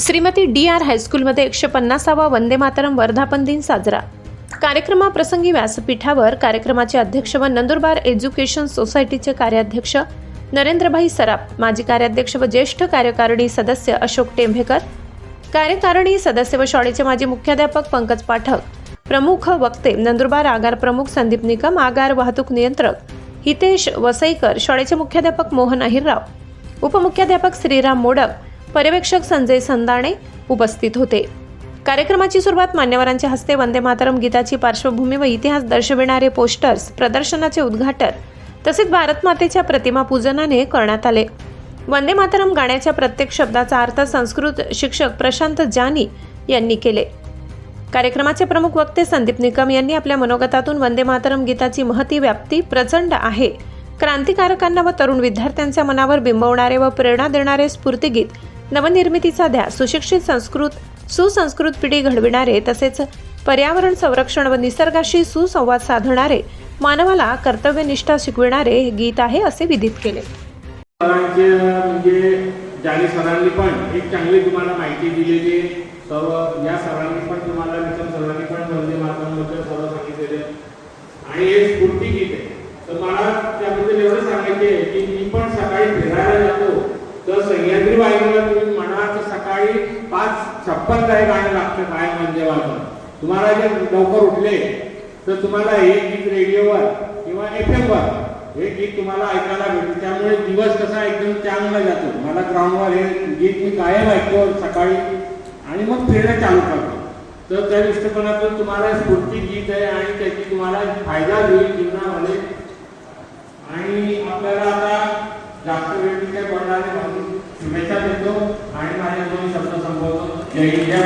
Shrimati D R हायस्कूलमध्ये एकशे पन्नासावा वंदे मातरम वर्धापन दिन साजरा. कार्यक्रमाप्रसंगी व्यासपीठावर कार्यक्रमाचे अध्यक्ष व नंदुरबार एज्युकेशन सोसायटीचे कार्याध्यक्ष नरेंद्रभाई सराफ माजी कार्याध्यक्ष व ज्येष्ठ कार्यकारिणी सदस्य अशोक टेंभेकर कार्यकारिणी सदस्य व शाळेचे माजी मुख्याध्यापक पंकज पाठक प्रमुख वक्ते नंदुरबार आगार प्रमुख संदीप निकम आगार वाहतूक नियंत्रक हितेश वसईकर शाळेचे मुख्याध्यापक मोहन अहिरराव उपमुख्याध्यापक श्रीराम मोडक पर्यवेक्षक संजय संदाणे उपस्थित होते. कार्यक्रमाची सुरुवात मान्यवरांच्या हस्ते वंदे मातरम गीताची पार्श्वभूमी व इतिहास दर्शविणारे पोस्टर्स प्रदर्शनाचे उद्घाटन तसेच भारत मातेच्या प्रतिमा पूजनाने करण्यात आले. वंदे मातरम गाण्याच्या प्रत्येक शब्दाचा अर्थ संस्कृत शिक्षक प्रशांत जानी यांनी केले. कार्यक्रमाचे प्रमुख वक्ते संदीप निकम यांनी आपल्या मनोगतातून वंदे मातरम गीताची महती व्याप्ती प्रचंड आहे. क्रांतिकारकांना व तरुण विद्यार्थ्यांच्या मनावर बिंबवणारे व प्रेरणा देणारे स्फूर्तिगीत नवनिर्मितीचा ध्या सुशिक्षित संस्कृत सुसंस्कृत पिढी घडविणारे तसेच पर्यावरण संरक्षण व निसर्गाशी सुसंवाद साधणारे मानवाला कर्तव्यनिष्ठा शिकविणारे हे गीत आहे असे विदित केले. म्हणजे जाली सरांनी पण एक चांगली तुम्हाला माहिती दिलेली सर्व या सरांनी पण तुम्हाला विचार सरांनी पण वंदे मातरमबद्दल सर्व सांगितलेले. आणि हे स्फूर्ती गीत आहे. तर मला त्याबद्दल एवढं सांगायचे की मी पण सकाळी फिरायला जातो. तर सह्याद्री वाहिनीला तुम्ही म्हणा तर सकाळी पाच छप्पन काही गाणं लागतं काय म्हणजे माझं. तुम्हाला जे लवकर उठले तर तुम्हाला हे गीत रेडिओवर किंवा एफ वर हे गीत तुम्हाला ऐकायला भेटते. त्यामुळे दिवस कसा एकदम चांगला जातो. मला ग्राउंडवर हे गीत मी कायम ऐकतो सकाळी आणि मग फिरणं चालू करतो. तर त्या दृष्टिकोनातून तुम्हाला स्फूर्ती गीत आहे आणि त्याची तुम्हाला फायदा होईल जीवनामध्ये आणि आपल्याला आता जास्त वेळ मी काय पडणार नाही म्हणून शुभेच्छा देतो आणि माझे दोन शब्द संपवतो. जय हिंद जय